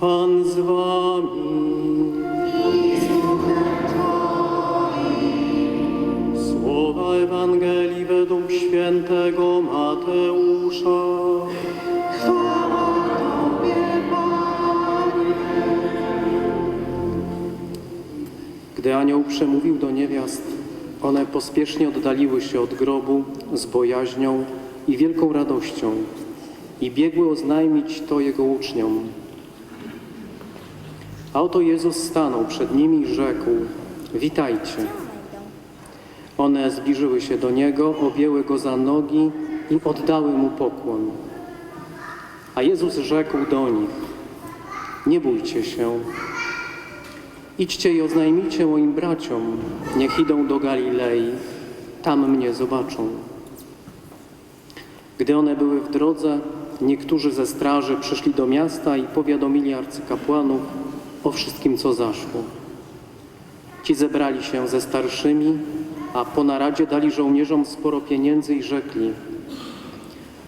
Pan z wami. Słowa Ewangelii według świętego Mateusza. Gdy anioł przemówił do niewiast, one pospiesznie oddaliły się od grobu z bojaźnią i wielką radością i biegły oznajmić to jego uczniom. A oto Jezus stanął przed nimi i rzekł: Witajcie. One zbliżyły się do niego, objęły go za nogi i oddały mu pokłon. A Jezus rzekł do nich: Nie bójcie się. Idźcie i oznajmijcie moim braciom, niech idą do Galilei, tam mnie zobaczą. Gdy one były w drodze, niektórzy ze straży przyszli do miasta i powiadomili arcykapłanów o wszystkim, co zaszło. Ci zebrali się ze starszymi, a po naradzie dali żołnierzom sporo pieniędzy i rzekli: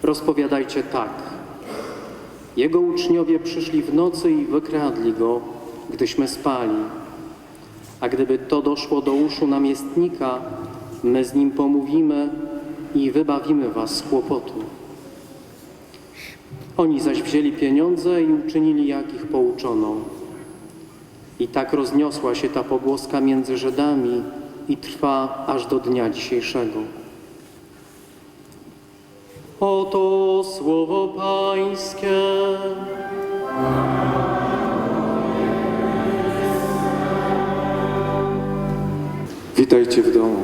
Rozpowiadajcie tak. Jego uczniowie przyszli w nocy i wykradli go, gdyśmy spali. A gdyby to doszło do uszu namiestnika, my z nim pomówimy i wybawimy was z kłopotu. Oni zaś wzięli pieniądze i uczynili, jak ich pouczono. I tak rozniosła się ta pogłoska między Żydami i trwa aż do dnia dzisiejszego. Oto słowo Pańskie. Witajcie w domu.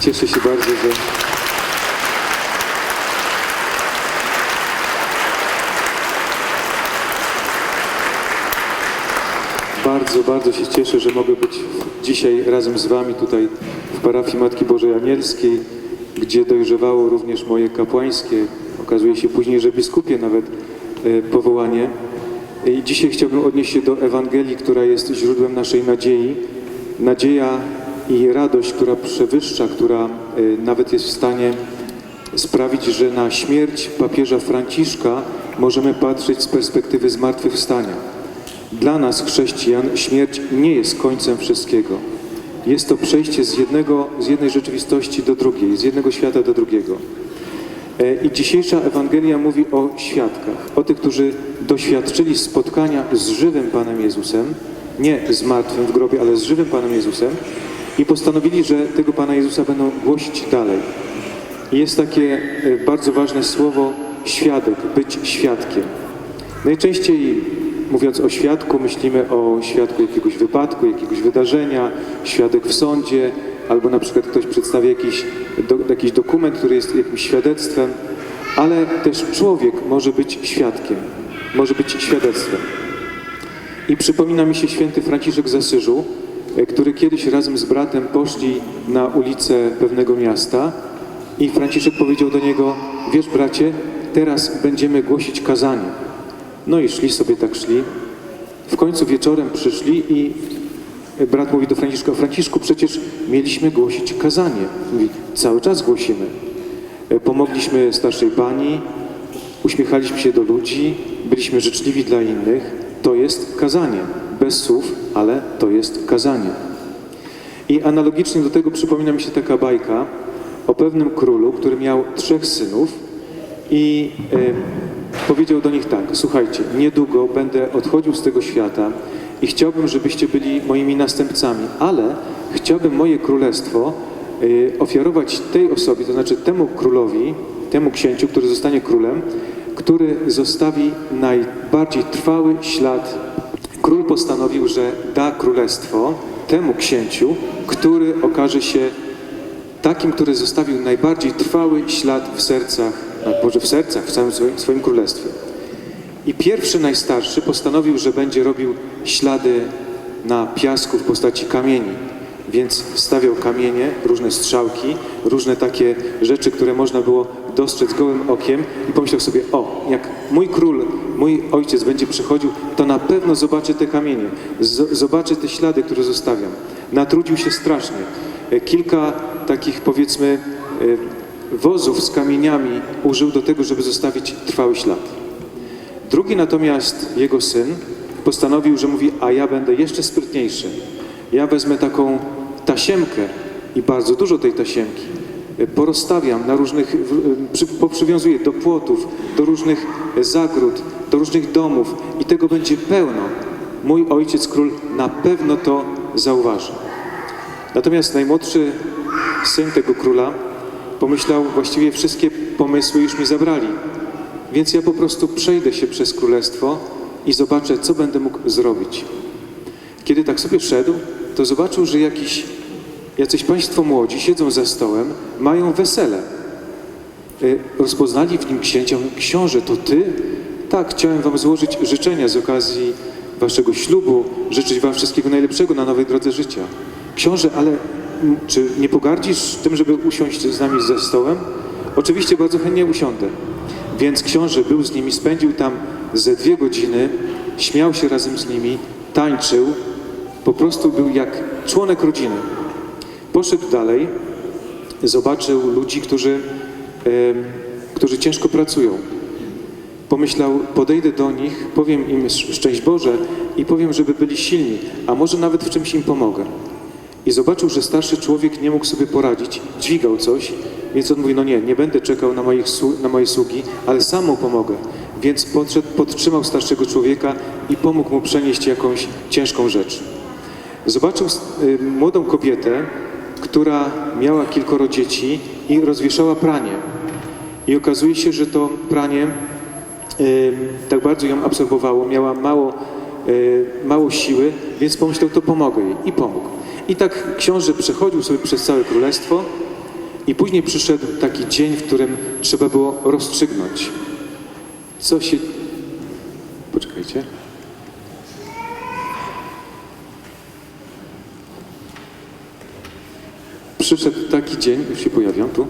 Cieszę się bardzo, że bardzo, bardzo się cieszę, że mogę być dzisiaj razem z Wami tutaj w parafii Matki Bożej Anielskiej, gdzie dojrzewało również moje kapłańskie, okazuje się później, że biskupie nawet e, powołanie. I dzisiaj chciałbym odnieść się do Ewangelii, która jest źródłem naszej nadziei. Nadzieja i radość, która przewyższa, która y, nawet jest w stanie sprawić, że na śmierć papieża Franciszka możemy patrzeć z perspektywy zmartwychwstania. Dla nas, chrześcijan, śmierć nie jest końcem wszystkiego. Jest to przejście z, jednego, z jednej rzeczywistości do drugiej, z jednego świata do drugiego. E, I dzisiejsza Ewangelia mówi o świadkach, o tych, którzy doświadczyli spotkania z żywym Panem Jezusem, nie z martwym w grobie, ale z żywym Panem Jezusem i postanowili, że tego Pana Jezusa będą głosić dalej. Jest takie e, bardzo ważne słowo świadek, być świadkiem. Najczęściej mówiąc o świadku, myślimy o świadku jakiegoś wypadku, jakiegoś wydarzenia, świadek w sądzie, albo na przykład ktoś przedstawia jakiś, do, jakiś dokument, który jest jakimś świadectwem, ale też człowiek może być świadkiem, może być świadectwem. I przypomina mi się święty Franciszek z Asyżu, e, który kiedyś razem z bratem poszli na ulicę pewnego miasta i Franciszek powiedział do niego, wiesz bracie, teraz będziemy głosić kazanie. No i szli sobie tak szli. W końcu wieczorem przyszli i brat mówi do Franciszka, Franciszku, przecież mieliśmy głosić kazanie. Mówi, cały czas głosimy. E, Pomogliśmy starszej pani, uśmiechaliśmy się do ludzi, byliśmy życzliwi dla innych. To jest kazanie. Bez słów, ale to jest kazanie. I analogicznie do tego przypomina mi się taka bajka o pewnym królu, który miał trzech synów i e, powiedział do nich tak, słuchajcie, niedługo będę odchodził z tego świata i chciałbym, żebyście byli moimi następcami, ale chciałbym moje królestwo e, ofiarować tej osobie, to znaczy temu królowi, temu księciu, który zostanie królem, który zostawi najbardziej trwały ślad. Król postanowił, że da królestwo temu księciu, który okaże się takim, który zostawił najbardziej trwały ślad w sercach, może w sercach, w całym swoim, królestwie. I pierwszy najstarszy postanowił, że będzie robił ślady na piasku w postaci kamieni. Więc stawiał kamienie, różne strzałki, różne takie rzeczy, które można było dostrzec gołym okiem i pomyślał sobie, o, jak mój król, mój ojciec będzie przychodził, to na pewno zobaczy te kamienie, z- zobaczy te ślady, które zostawiam. Natrudził się strasznie. E, Kilka takich, powiedzmy, e, wozów z kamieniami użył do tego, żeby zostawić trwały ślad. Drugi natomiast, jego syn, postanowił, że mówi, a ja będę jeszcze sprytniejszy. Ja wezmę taką tasiemkę i bardzo dużo tej tasiemki porozstawiam na różnych, poprzywiązuję do płotów, do różnych zagród, do różnych domów i tego będzie pełno. Mój ojciec król na pewno to zauważy. Natomiast najmłodszy syn tego króla pomyślał, właściwie wszystkie pomysły już mi zabrali, więc ja po prostu przejdę się przez królestwo i zobaczę, co będę mógł zrobić. Kiedy tak sobie szedł, to zobaczył, że jakiś, jacyś państwo młodzi siedzą za stołem, mają wesele. Y, Rozpoznali w nim księcia, mówią, książę, to ty? Tak, chciałem wam złożyć życzenia z okazji waszego ślubu, życzyć wam wszystkiego najlepszego na nowej drodze życia. Książę, ale czy nie pogardzisz tym, żeby usiąść z nami za stołem? Oczywiście bardzo chętnie usiądę. Więc książę był z nimi, spędził tam ze dwie godziny, śmiał się razem z nimi, tańczył, po prostu był jak członek rodziny. Poszedł dalej, zobaczył ludzi, którzy, którzy ciężko pracują. Pomyślał, podejdę do nich, powiem im sz- szczęść Boże i powiem, żeby byli silni, a może nawet w czymś im pomogę. I zobaczył, że starszy człowiek nie mógł sobie poradzić, dźwigał coś, więc on mówi, no nie, nie będę czekał na, moich, na moje sługi, ale sam mu pomogę. Więc podszedł, podtrzymał starszego człowieka i pomógł mu przenieść jakąś ciężką rzecz. Zobaczył y, młodą kobietę, która miała kilkoro dzieci i rozwieszała pranie. I okazuje się, że to pranie y, tak bardzo ją absorbowało, miała mało, y, mało siły, więc pomyślał, to pomogę jej i pomógł. I tak książę przechodził sobie przez całe królestwo i później przyszedł taki dzień, w którym trzeba było rozstrzygnąć, co się... Poczekajcie. Przyszedł taki dzień, już się pojawiam tu.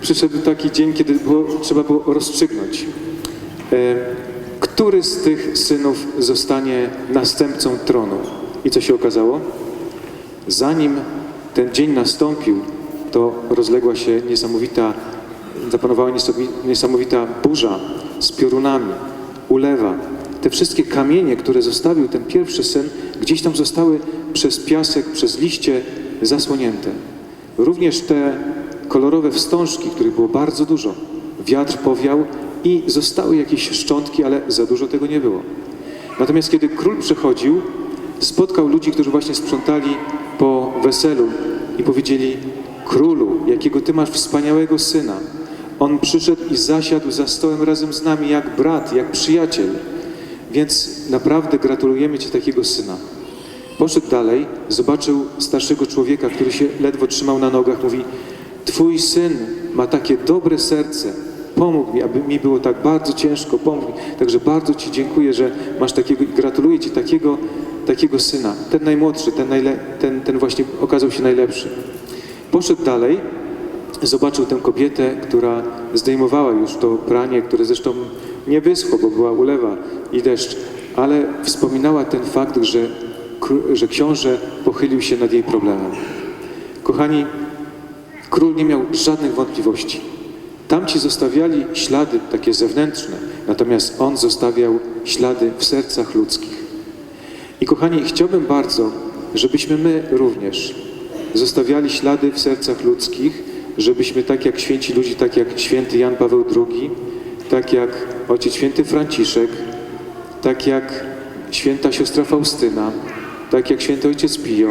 Przyszedł taki dzień, kiedy było, trzeba było rozstrzygnąć, e, który z tych synów zostanie następcą tronu. I co się okazało? Zanim ten dzień nastąpił, to rozległa się niesamowita, zapanowała niesamowi- niesamowita burza z piorunami, ulewa. Te wszystkie kamienie, które zostawił ten pierwszy syn, gdzieś tam zostały przez piasek, przez liście zasłonięte. Również te kolorowe wstążki, których było bardzo dużo. Wiatr powiał i zostały jakieś szczątki, ale za dużo tego nie było. Natomiast kiedy król przechodził, spotkał ludzi, którzy właśnie sprzątali po weselu i powiedzieli: Królu, jakiego ty masz wspaniałego syna. On przyszedł i zasiadł za stołem razem z nami jak brat, jak przyjaciel. Więc naprawdę gratulujemy ci takiego syna. Poszedł dalej, zobaczył starszego człowieka, który się ledwo trzymał na nogach. Mówi: Twój syn ma takie dobre serce. Pomógł mi, aby mi było tak bardzo ciężko. Pomógł. Także bardzo Ci dziękuję, że masz takiego i gratuluję Ci takiego, takiego syna. Ten najmłodszy, ten, najle, ten, ten właśnie okazał się najlepszy. Poszedł dalej, zobaczył tę kobietę, która zdejmowała już to pranie, które zresztą nie wyschło, bo była ulewa i deszcz, ale wspominała ten fakt, że, że książę pochylił się nad jej problemem. Kochani, król nie miał żadnych wątpliwości. Tamci zostawiali ślady takie zewnętrzne, natomiast on zostawiał ślady w sercach ludzkich. I kochani, chciałbym bardzo, żebyśmy my również zostawiali ślady w sercach ludzkich, żebyśmy tak jak święci ludzi, tak jak święty Jan Paweł II, tak jak ojciec święty Franciszek, tak jak święta siostra Faustyna, tak jak święty ojciec Pio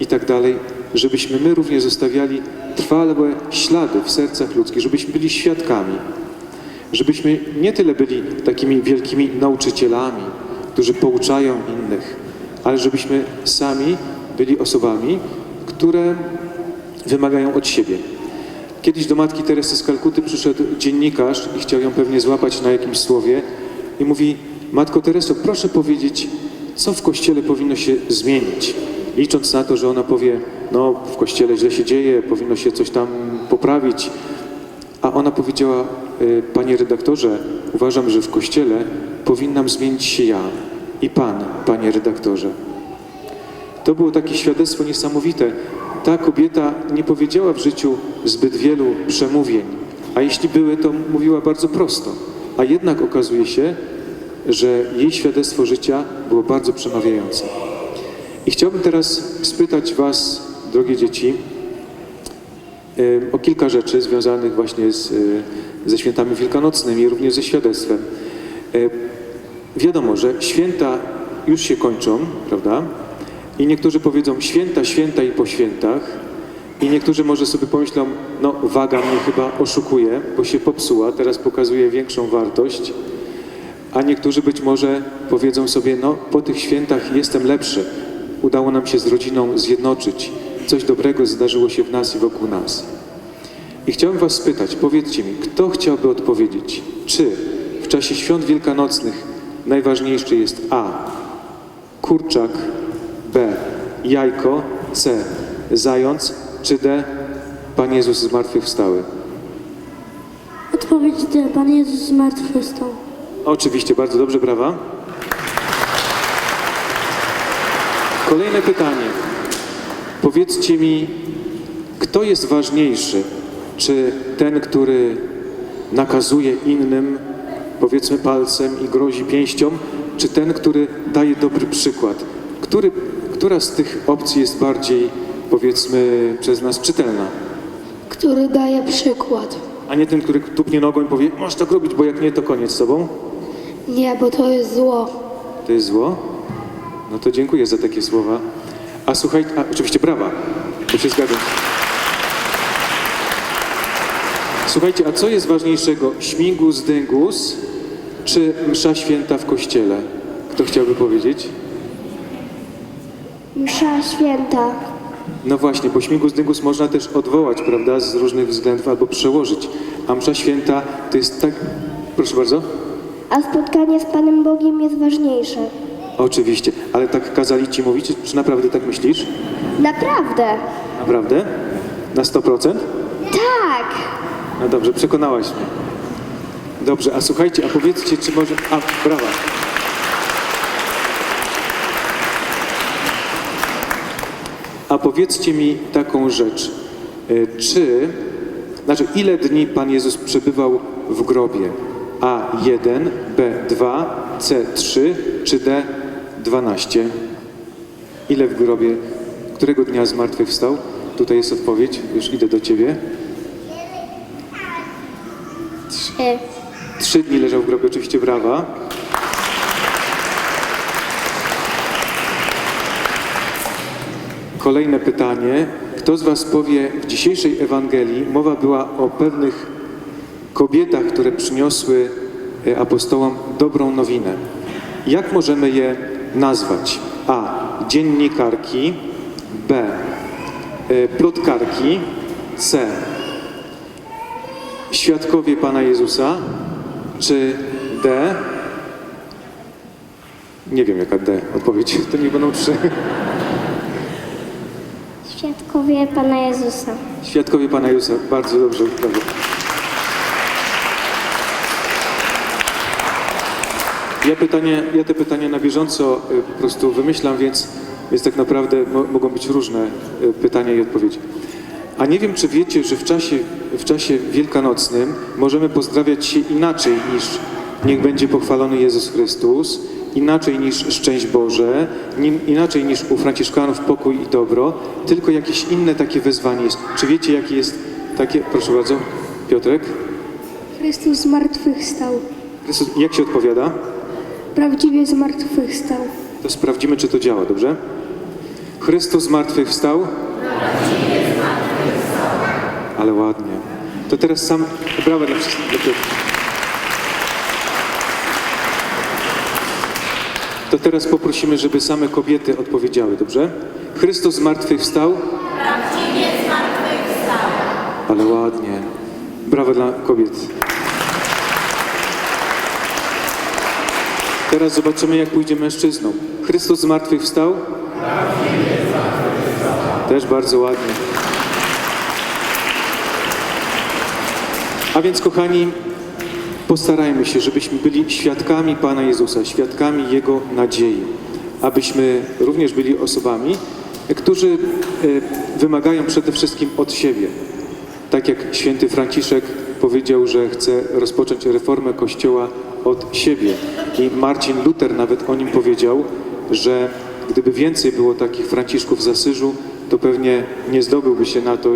i tak dalej, żebyśmy my również zostawiali trwałe ślady w sercach ludzkich, żebyśmy byli świadkami, żebyśmy nie tyle byli takimi wielkimi nauczycielami, którzy pouczają innych, ale żebyśmy sami byli osobami, które wymagają od siebie. Kiedyś do matki Teresy z Kalkuty przyszedł dziennikarz i chciał ją pewnie złapać na jakimś słowie i mówi, Matko Tereso, proszę powiedzieć, co w Kościele powinno się zmienić? Licząc na to, że ona powie, no w Kościele źle się dzieje, powinno się coś tam poprawić. A ona powiedziała, y, panie redaktorze, uważam, że w Kościele powinnam zmienić się ja i pan, panie redaktorze. To było takie świadectwo niesamowite. Ta kobieta nie powiedziała w życiu zbyt wielu przemówień, a jeśli były, to mówiła bardzo prosto. a jednak okazuje się, że jej świadectwo życia było bardzo przemawiające. I chciałbym teraz spytać Was, drogie dzieci, o kilka rzeczy związanych właśnie z, e, ze świętami wielkanocnymi, również ze świadectwem. Wiadomo, że święta już się kończą, prawda? I niektórzy powiedzą święta, święta i po świętach. I niektórzy może sobie pomyślą, no waga mnie chyba oszukuje, bo się popsuła, teraz pokazuje większą wartość. A niektórzy być może powiedzą sobie, no po tych świętach jestem lepszy. Udało nam się z rodziną zjednoczyć. Coś dobrego zdarzyło się w nas i wokół nas. I chciałem Was spytać, powiedzcie mi, kto chciałby odpowiedzieć, czy w czasie świąt wielkanocnych najważniejszy jest A. Kurczak, B. Jajko, C. Zając, czy D. Pan Jezus zmartwychwstały? Odpowiedź D. Pan Jezus zmartwychwstał. Oczywiście, bardzo dobrze, brawa. Kolejne pytanie. Powiedzcie mi, kto jest ważniejszy? Czy ten, który nakazuje innym, powiedzmy palcem i grozi pięścią, czy ten, który daje dobry przykład? Który, która z tych opcji jest bardziej, powiedzmy, przez nas czytelna? Który daje przykład. A nie ten, który tupnie nogą i powie, masz tak robić, bo jak nie, to koniec z tobą? Nie, bo to jest zło. To jest zło? No to dziękuję za takie słowa. A słuchaj, a, oczywiście brawa, bo się zgadzam. Słuchajcie, a co jest ważniejszego? Śmigus dyngus czy msza święta w kościele? Kto chciałby powiedzieć? Msza święta. No właśnie, bo śmigus dyngus można też odwołać, prawda, z różnych względów albo przełożyć. A msza święta to jest tak... Proszę bardzo. A spotkanie z Panem Bogiem jest ważniejsze. Oczywiście, ale tak kazali ci mówić, czy naprawdę tak myślisz? Naprawdę? Naprawdę? Na 100%? Tak! No dobrze, przekonałaś mnie. Dobrze, a słuchajcie, a powiedzcie, czy może... A, brawa. A powiedzcie mi taką rzecz. Y, Czy, znaczy ile dni Pan Jezus przebywał w grobie? A1, B2, C3 czy D12? Ile w grobie? Którego dnia zmartwychwstał? Tutaj jest odpowiedź, już idę do Ciebie. Trzy. Trzy dni leżał w grobie, oczywiście brawa. Kolejne pytanie. Kto z Was powie, w dzisiejszej Ewangelii mowa była o pewnych kobietach, które przyniosły e, apostołom dobrą nowinę. Jak możemy je nazwać? A. Dziennikarki. B. e, Plotkarki. C. Świadkowie Pana Jezusa, czy D? Nie wiem jaka D odpowiedź, to nie będą trzy. Świadkowie Pana Jezusa. Świadkowie Pana Jezusa, bardzo dobrze, brawo. Ja, pytanie, ja te pytania na bieżąco y, po prostu wymyślam, więc, więc tak naprawdę mo, mogą być różne y, pytania i odpowiedzi. A nie wiem, czy wiecie, że w czasie, w czasie wielkanocnym możemy pozdrawiać się inaczej niż niech będzie pochwalony Jezus Chrystus, inaczej niż szczęść Boże, inaczej niż u Franciszkanów pokój i dobro, tylko jakieś inne takie wezwanie jest. Czy wiecie, jakie jest takie, proszę bardzo, Piotrek? Chrystus zmartwychwstał. Chrystus, jak się odpowiada? Prawdziwie zmartwychwstał. To sprawdzimy, czy to działa, dobrze? Chrystus zmartwychwstał? Ale ładnie. To teraz sam... Brawa dla wszystkich. Dla. To teraz poprosimy, żeby same kobiety odpowiedziały, dobrze? Chrystus zmartwychwstał? Prawdziwie zmartwychwstał. Ale ładnie. Brawa dla kobiet. Teraz zobaczymy, jak pójdzie mężczyznom. Chrystus zmartwychwstał? Też bardzo ładnie. A więc, kochani, postarajmy się, żebyśmy byli świadkami Pana Jezusa, świadkami Jego nadziei, abyśmy również byli osobami, którzy e, wymagają przede wszystkim od siebie. Tak jak święty Franciszek powiedział, że chce rozpocząć reformę Kościoła od siebie. I Marcin Luther nawet o nim powiedział, że gdyby więcej było takich Franciszków z Asyżu, to pewnie nie zdobyłby się na to,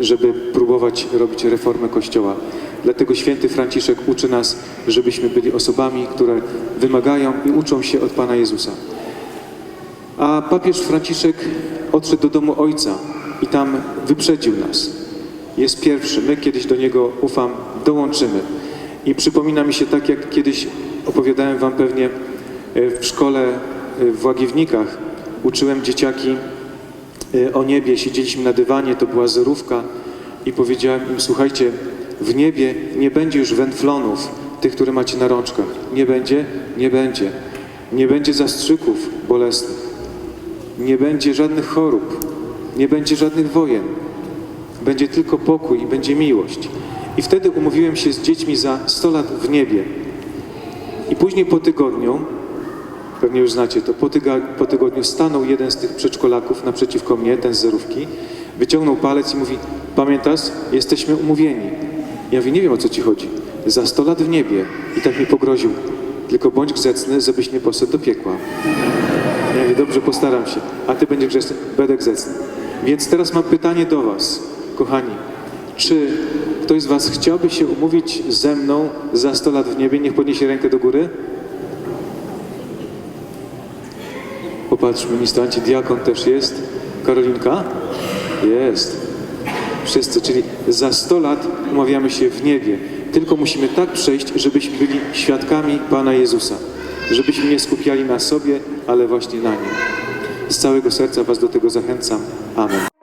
żeby próbować robić reformę Kościoła. Dlatego święty Franciszek uczy nas, żebyśmy byli osobami, które wymagają i uczą się od Pana Jezusa. A papież Franciszek odszedł do domu ojca i tam wyprzedził nas. Jest pierwszy. My kiedyś do niego, ufam, dołączymy. I przypomina mi się tak, jak kiedyś opowiadałem wam pewnie e, w szkole e, w Łagiewnikach. Uczyłem dzieciaki o niebie, siedzieliśmy na dywanie, to była zerówka i powiedziałem im, słuchajcie, w niebie nie będzie już węflonów, tych, które macie na rączkach. Nie będzie? Nie będzie. Nie będzie zastrzyków bolesnych. Nie będzie żadnych chorób, nie będzie żadnych wojen. Będzie tylko pokój i będzie miłość. I wtedy umówiłem się z dziećmi za 100 lat w niebie. I później po tygodniu, pewnie już znacie to, po, tyga, po tygodniu stanął jeden z tych przedszkolaków naprzeciwko mnie, ten z zerówki, wyciągnął palec i mówi, pamiętasz, jesteśmy umówieni. Ja mówię, nie wiem o co ci chodzi. Za 100 lat w niebie. I tak mi pogroził. Tylko bądź grzeczny, żebyś nie poszedł do piekła. Ja mówię, dobrze, postaram się. A ty będziesz grzeczny? Będę. Więc teraz mam pytanie do was, kochani. Czy ktoś z was chciałby się umówić ze mną za 100 lat w niebie? Niech podniesie rękę do góry. Popatrz, ministranci, diakon też jest. Karolinka? Jest. Wszyscy, czyli za 100 lat umawiamy się w niebie. Tylko musimy tak przejść, żebyśmy byli świadkami Pana Jezusa. Żebyśmy nie skupiali na sobie, ale właśnie na Nim. Z całego serca Was do tego zachęcam. Amen.